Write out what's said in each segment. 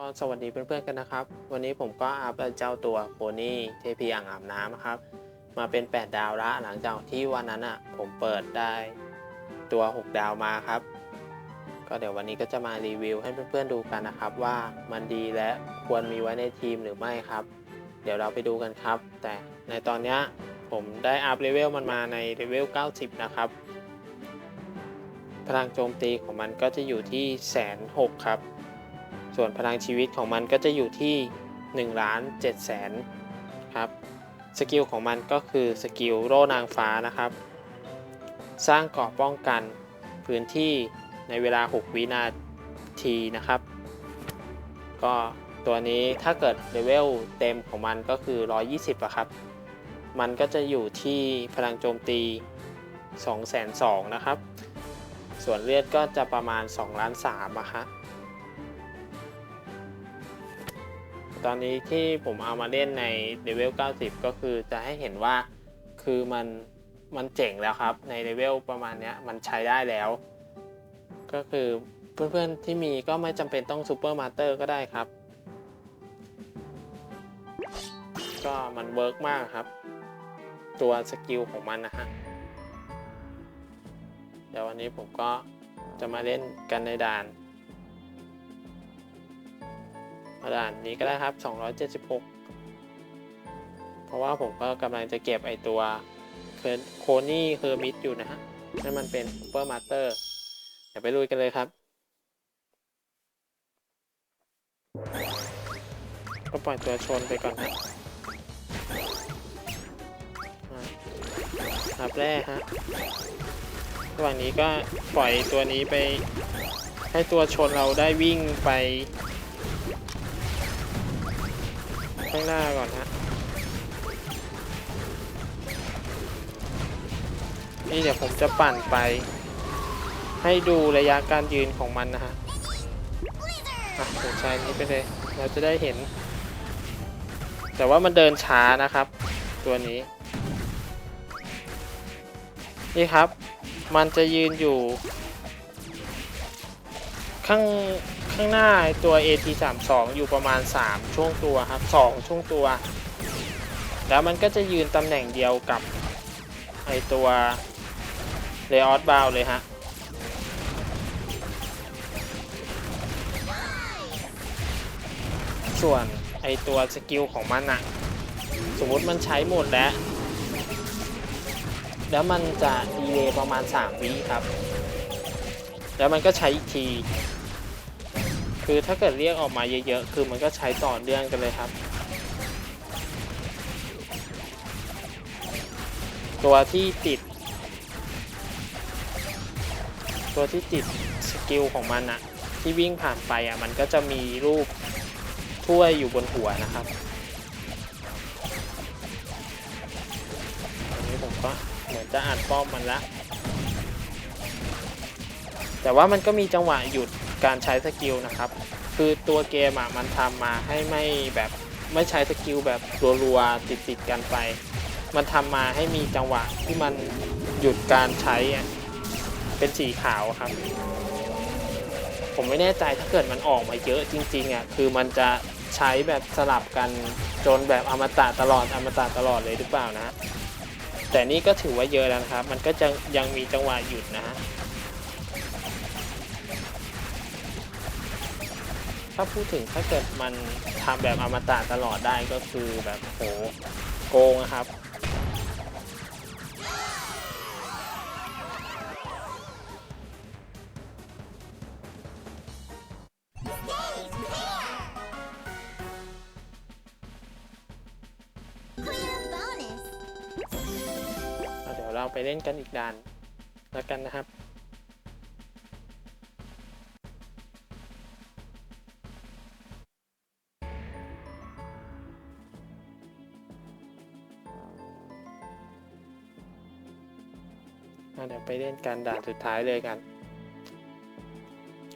ก็สวัสดีเพื่อนๆกันนะครับ วันนี้ผมก็อัพเจ้าตัวโคนี่เทพีอ่างอาบน้ำนะครับ มาเป็น 8 ดาวละหลังจากที่วันนั้นอะผมเปิดได้ตัว 6 ดาวมาครับ ก็เดี๋ยววันนี้ก็จะมารีวิวให้เพื่อนๆดูกันนะครับ ว่ามันดีและควรมีไว้ในทีมหรือไม่ครับ เดี๋ยวเราไปดูกันครับ แต่ในตอนนี้ผมได้อัพเลเวลมันมาในเลเวล 90 นะครับ พลังโจมตีของมันก็จะอยู่ที่แสนหกครับ ส่วนพลังชีวิตของมันก็จะอยู่ที่1ล้าน7แสนครับสกิลของมันก็คือสกิลโร่นางฟ้านะครับ สร้างเกราะป้องกันพื้นที่ในเวลา 6 วินาทีนะครับ ก็ตัวนี้ถ้าเกิดเลเวลเต็มของมันก็คือ 120อะครับ มันก็จะอยู่ที่พลังโจมตี2 2 0 0 0นะครับ ส่วนเลือดก็จะประมาณ2ล้าน3อะฮะ ตอนนี้ที่ผมเอามาเล่นในเลเวล 90 ก็คือจะให้เห็นว่าคือมันมันเจ๋งแล้วครับ ในเลเวลประมาณนี้มันใช้ได้แล้ว ก็คือเพื่อนๆที่มีก็ไม่จำเป็นต้องซูเปอร์มาสเตอร์ก็ได้ครับ ก็มันเวิร์กมากครับ ตัวสกิลของมันนะฮะเดี๋ยววันนี้ผมก็จะมาเล่นกันในด่าน มาด่านนี้ก็ได้ครับ 276 เพราะว่าผมก็กำลังจะเก็บไอตัวโคนี่เคอร์มิดอยู่นะฮะให้มันเป็นซูเปอร์มาสเตอร์เดี๋ยวไปลุยกันเลยครับก็ปล่อยตัวชนไปก่อนฮะอ่าครับแรกฮะระหว่างนี้ก็ปล่อยตัวนี้ไป ให้ตัวชนเราได้วิ่งไป ข้างหน้าก่อนฮะนี่เดี๋ยวผมจะปั่นไป ให้ดูระยะการยืนของมันนะฮะอะผมใช้นี้ไปเลย เราจะได้เห็น แต่ว่ามันเดินช้านะครับ ตัวนี้ นี่ครับ มันจะยืนอยู่ ข้าง ข้างหน้าไอ้ตัว AT32 อยู่ประมาณ 3 ช่วงตัวครับ 2 ช่วงตัว แล้วมันก็จะยืนตำแหน่งเดียวกับไอตัวเลออสบาวเลยฮะ ส่วนไอตัวสกิลของมันอะสมมติมันใช้หมดแล้ว แล้วมันจะดีเลย์ประมาณ 3 วิครับ แล้วมันก็ใช้อีกที คือถ้าเกิดเรียกออกมาเยอะๆ คือมันก็ใช้ต่อเนื่องกันเลยครับ ตัวที่ติด ตัวที่ติดสกิลของมันอะที่วิ่งผ่านไปอะมันก็จะมีรูปถ้วยอยู่บนหัวนะครับอันนี้ผมก็เหมือนจะอ่านป้อมมันละ แต่ว่ามันก็มีจังหวะหยุด การใช้สกิลนะครับ คือตัวเกมอะมันทำมาให้ไม่แบบไม่ใช้สกิลแบบรัวๆติดๆกันไป มันทำมาให้มีจังหวะที่มันหยุดการใช้อะเป็นสีขาวครับ ผมไม่แน่ใจถ้าเกิดมันออกมาเยอะจริงๆอะคือมันจะใช้แบบสลับกันจนแบบอมตะตลอดอมตะตลอดเลยหรือเปล่านะ แต่นี่ก็ถือว่าเยอะแล้วนะครับ มันก็จะยังมีจังหวะหยุดนะฮะ ถ้าพูดถึงถ้าเกิดมันทำแบบอมตะตลอดได้ก็คือแบบโหโกงนะครับ Clear bonus. อะเดี๋ยวเราไปเล่นกันอีกด่านแล้วกันนะครับ เดี๋ยวไปเล่นการด่านสุดท้ายเลยกัน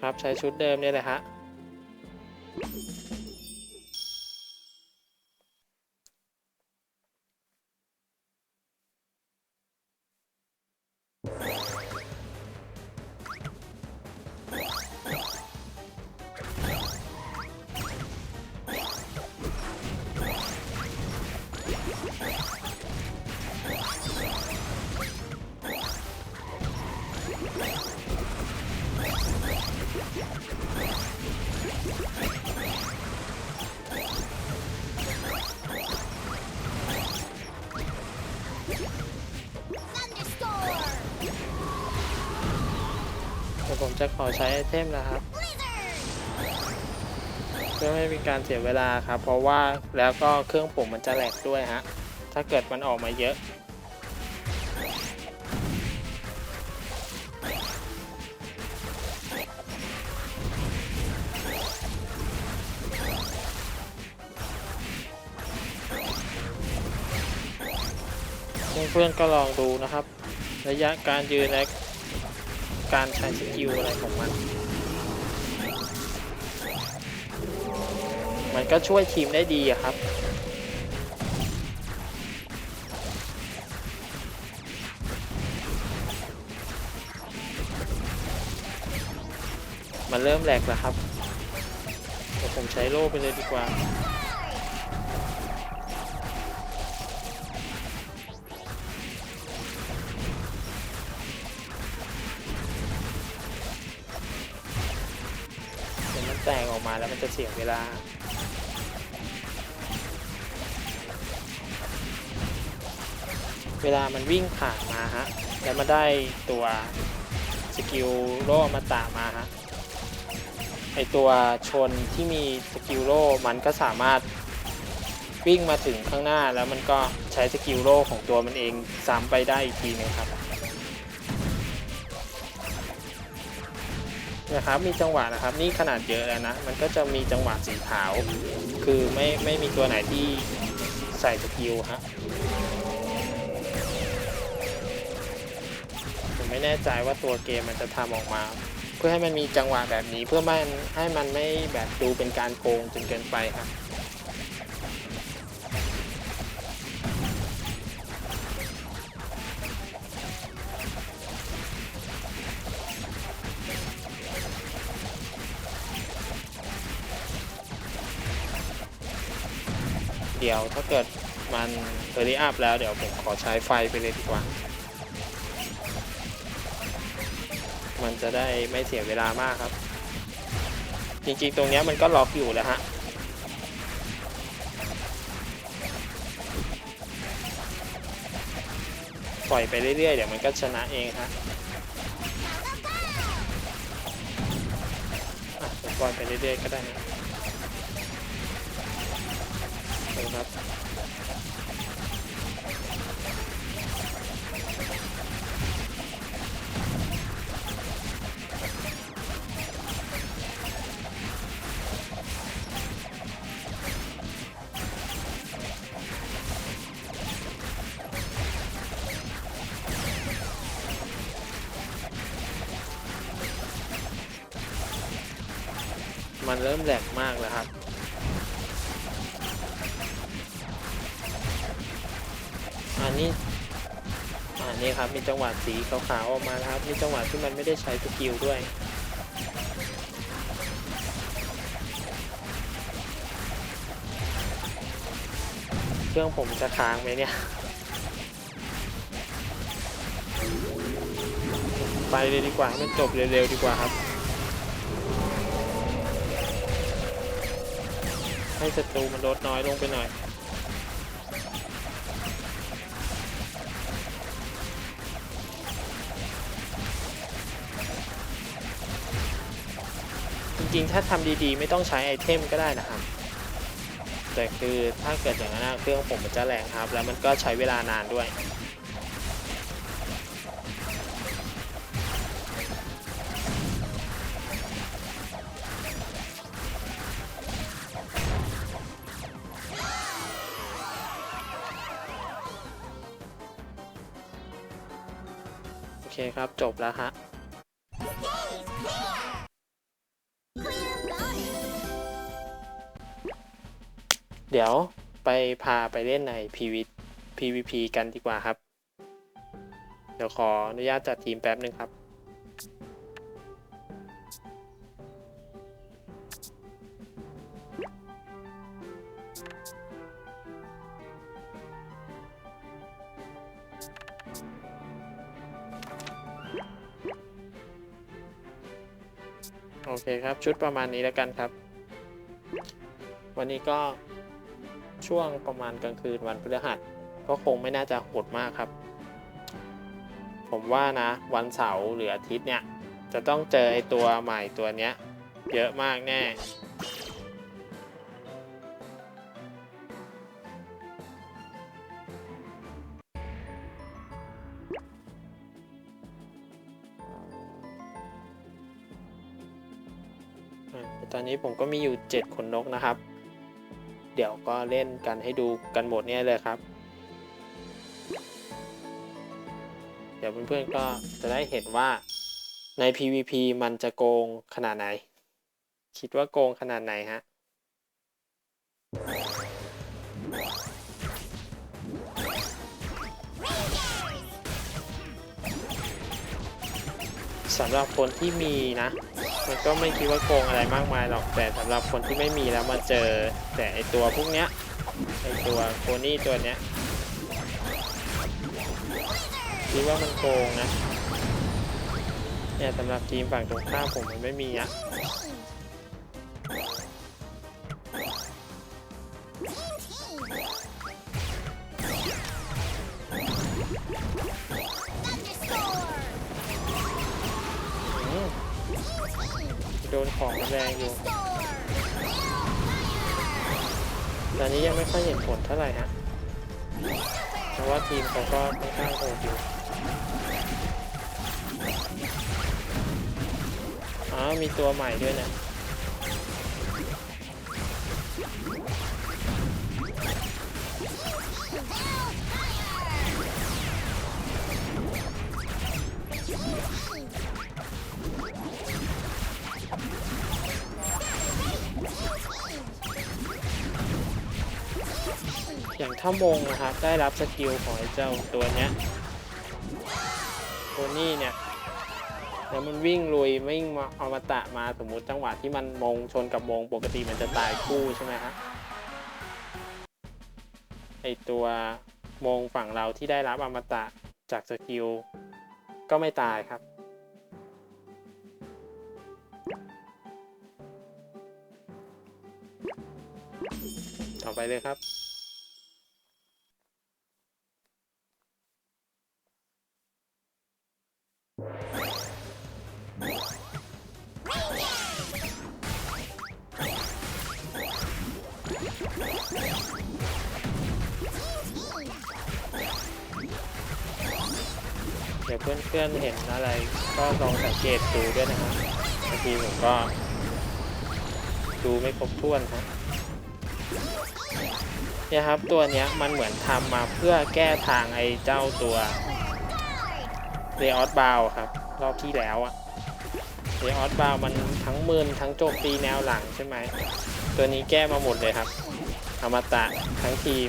ครับใช้ชุดเดิมเนี่ยแหละฮะ จะขอใช้ไอเทมนะครับ เพื่อไม่เป็นการเสียเวลาครับ เพราะว่าแล้วก็เครื่องผมมันจะแหลกด้วยฮะ ถ้าเกิดมันออกมาเยอะ เพื่อนๆก็ลองดูนะครับ ระยะการยืนและ การใช้สกิลอะไรของมัน มันก็ช่วยทีมได้ดีอะครับมันเริ่มแหลกแล้วครับเดี๋ยวผมใช้โล่ไปเลยดีกว่า มันจะเสียเวลา เวลามันวิ่งผ่านมาฮะ แล้วมาได้ตัวสกิลโล่อมาตามาฮะ ไอตัวชนที่มีสกิลโล่มันก็สามารถวิ่งมาถึงข้างหน้าแล้วมันก็ใช้สกิลโล่ของตัวมันเองซ้ำไปได้อีกทีหนึงครับ นะครับมีจังหวะนะครับนี่ขนาดเยอะแล้วนะมันก็จะมีจังหวะสีขาว คือไม่ไม่มีตัวไหนที่ใส่สกิลฮะผมไม่แน่ใจว่าตัวเกมมันจะทำออกมา เพื่อให้มันมีจังหวะแบบนี้เพื่อมันให้มันไม่แบบดูเป็นการโกงจนเกินไปครับ ดียว ถ้าเกิดมันเอร์อัพแล้วเดี๋ยวผมขอใช้ไฟไปเลยดีกว่า มันจะได้ไม่เสียเวลามากครับ จริงๆตรงเนี้ยมันก็ล็อกอยู่แล้วฮะปล่อยไปเรื่อยๆ เดี๋ยวมันก็ชนะเองฮะปล่อยไปเรื่อยๆ ก็ได้นะ ครับ นนี้ครับ มีจังหวะสีขาวๆออกมาแล้วครับ มีจังหวะที่มันไม่ได้ใช้สกิลด้วยเครื่องผมจะค้างไหมเนี่ย ไปเลยดีกว่าให้มันจบเร็วๆดีกว่าครับ ให้ศัตรูมันลดน้อยลงไปหน่อย ริงๆ ถ้าทำดีๆ ไม่ต้องใช้ไอเทมก็ได้นะครับ แต่คือถ้าเกิดอย่างนั้นเครื่องผมมันจะแรงครับ แล้วมันก็ใช้เวลานานด้วยโอเคครับจบแล้วฮะ เดี๋ยวไปพาไปเล่นใน PVP กันดีกว่าครับ เดี๋ยวขออนุญาตจัดทีมแป๊บหนึ่งครับโอเคครับ ชุดประมาณนี้แล้วกันครับ วันนี้ก็ ช่วงประมาณกลางคืนวันพฤหัส ก็คงไม่น่าจะโหดมากครับ ผมว่านะ วันเสาร์หรืออาทิตย์เนี่ย จะต้องเจอไอตัวใหม่ตัวเนี้ย เยอะมากแน่ตอนนี้ผมก็มีอยู่ 7 ขนนกนะครับ เดี๋ยวก็เล่นกันให้ดูกันหมดเนี่ยเลยครับ เดี๋ยวเพื่อนๆก็จะได้เห็นว่าใน PVP มันจะโกงขนาดไหน คิดว่าโกงขนาดไหนฮะสำหรับคนที่มีนะ มันก็ไม่คิดว่าโกงอะไรมากมายหรอกแต่สำหรับคนที่ไม่มีแล้วมาเจอแต่ไอตัวพวกเนี้ยไอตัวโคนี่ตัวเนี้ยคิดว่ามันโกงนะเนี่ยสำหรับทีมฝั่งตรงข้ามผมมันไม่มีอะ ดนของแรงอยู่ตอนนี้ยังไม่ค่อยเห็นผลเท่าไหร่ฮะเพราะว่าทีมเขาก็ค่อนข้างโหดอยู่อ๋อมีตัวใหม่ด้วยนะ อย่างถ้ามงนะครับได้รับสกิลของไอ้เจ้าตัวเนี้ยตัวนี้เนี่ยแล้วมันวิ่งลุยวิ่งมาเอามาตะมาสมมุติจังหวะที่มันมงชนกับมงปกติมันจะตายคู่ใช่ไหมฮะไอตัวมงฝั่งเราที่ได้รับอมตะจากสกิลก็ไม่ตายครับ ต่อไปเลยครับ ยวเพื่อนเห็นอะไร ก็ลองสังเกตดูด้วยนะครับบางทีผมก็ ดูไม่ครบถ้วนครับเนี่ยครับตัวเนี้ยมันเหมือนทำมาเพื่อแก้ทางไอ้เจ้าตัวเรออสบาวครับ รอบที่แล้วอะเรออสบาวมันทั้งมืนทั้งโจมตีแนวหลังใช่ไหม ตัวนี้แก้มาหมดเลยครับอมตะทั้งทีม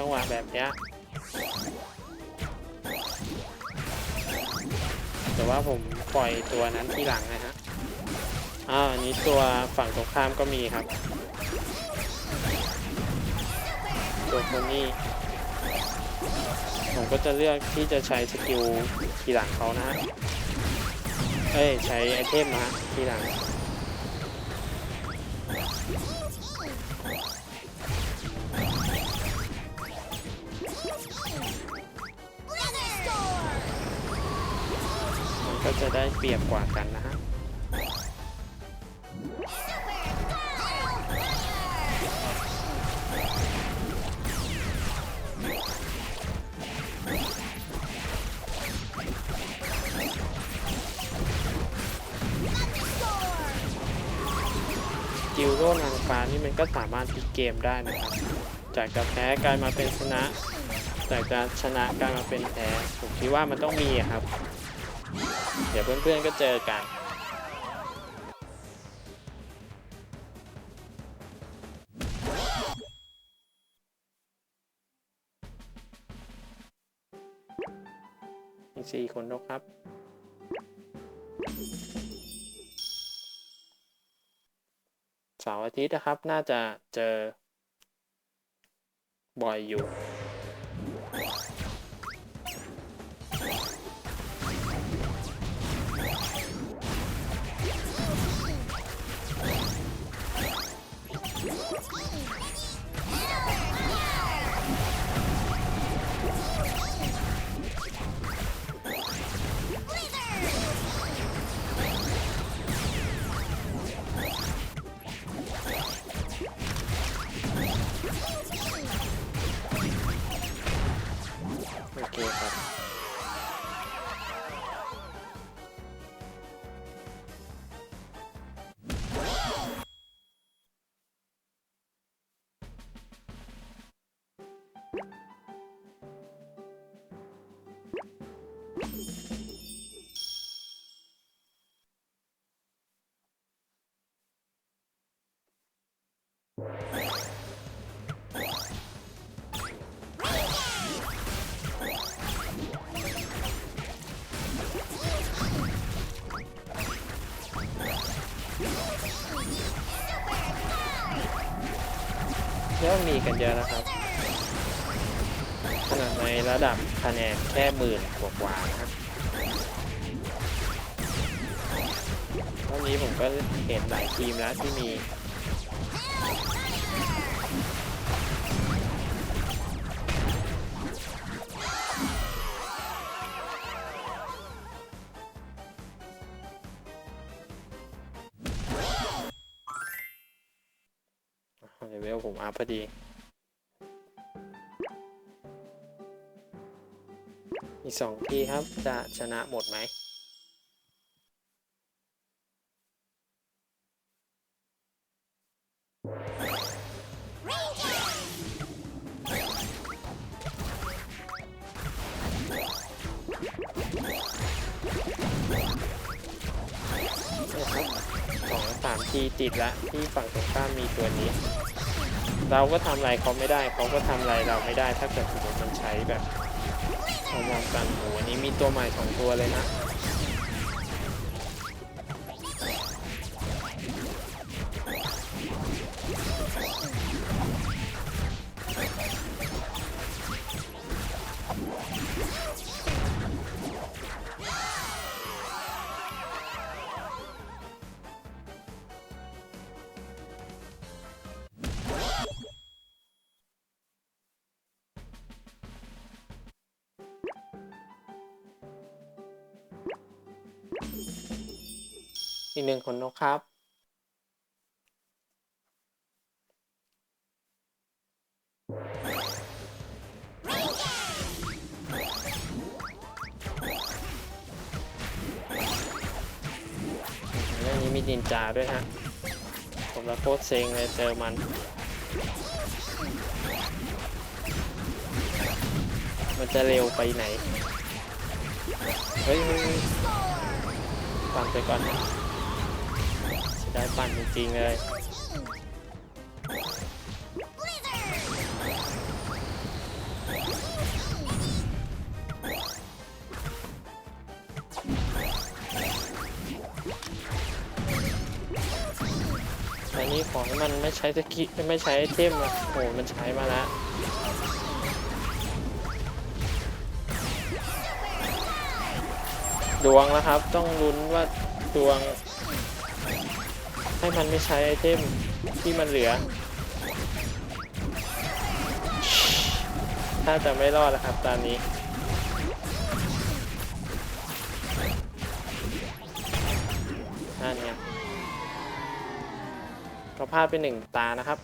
จังหวะแบบเนี้ยแต่ว่าผมปล่อยตัวนั้นที่หลังนะฮะอ้าวอันนี้ตัวฝั่งตรงข้ามก็มีครับ ตัวคนนี้ผมก็จะเลือกที่จะใช้สกิลทีหลังเขานะฮะ เอ้ย ใช้ไอเทมนะฮะทีหลัง เปรียบกว่ากันนะฮะกิลโลนางฟ้านี่มันก็สามารถพลิกเกมได้นะครับ จากจะแพ้กลายมาเป็นชนะ จากจะชนะกลายมาเป็นแพ้ผมคิดว่ามันต้องมีอะครับ เดี๋ยวเพื่อนๆก็เจอกันอีกสี่คนนกครับ เสาร์อาทิตย์นะครับ น่าจะเจอบ่อยอยู่ มีกันเยอะนะครับขนาดในระดับคะแนนแค่หมื่นกว่าๆนะครับตอนนี้ผมก็เห็นหลายทีมแล้วที่มี อัพพอดี อีกสองทีครับจะชนะหมดไหมสองสามทีติดละที่ฝั่งตรงข้ามมีตัวนี้ เราก็ทำอะไรเขาไม่ได้ เขาก็ทำอะไรเราไม่ได้ ถ้าเกิดสมมติมันใช้แบบพยามองกันโหอันนี้มีตัวใหม่สองตัวเลยนะ อีกหนึ่งคนนกครับ เรื่องนี้มีดินจาด้วยฮะ ผมละโคตรเซ็งเลยเจอมันมันจะเร็วไปไหน เฮ้ยเฮ้ยเฮ้ยปั่นไปก่อนนะ เสียดายปั่นจริงๆเลยอันนี้ของมันไม่ใช้สกิไม่ใช้เทมอะโอ้โหมันใช้มาแล้วดวงแล้วครับ ต้องลุ้นว่าดวง ให้มันไม่ใช้ไอเทมที่มันเหลือ ถ้าจะไม่รอดแล้วครับตอนนี้ นั่นไงก็พลาดไปหนึ่งตานะครับ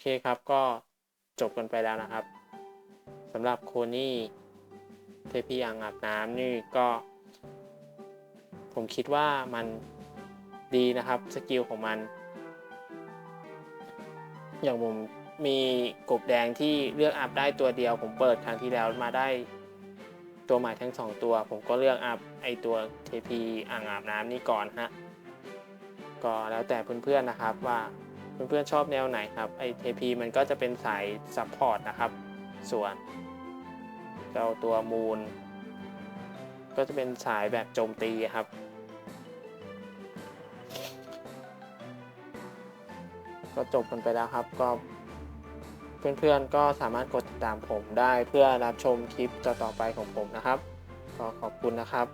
เคครับก็จบกันไปแล้วนะครับสำหรับโคนี่เทพีอ่างอาบน้ำนี่ก็ ผมคิดว่ามันดีนะครับสกิลของมัน อย่างผมมีกบแดงที่เลือกอัพได้ตัวเดียว ผมเปิดครั้งที่แล้วมาได้ตัวใหม่ทั้งสองตัว ผมก็เลือกอัพไอตัว TP อ่างอาบน้ำนี่ก่อนฮะก็แล้วแต่เพื่อนๆนะครับว่า เพื่อนๆชอบแนวไหนครับไอ TP มันก็จะเป็นสายซัพพอร์ตนะครับ ส่วนเจ้าตัวมูล ก็จะเป็นสายแบบโจมตีครับก็จบกันไปแล้วครับก็เพื่อนๆก็สามารถกดติดตามผมได้เพื่อรับชมคลิปต่อๆไปของผมนะครับ ก็ขอบคุณนะครับ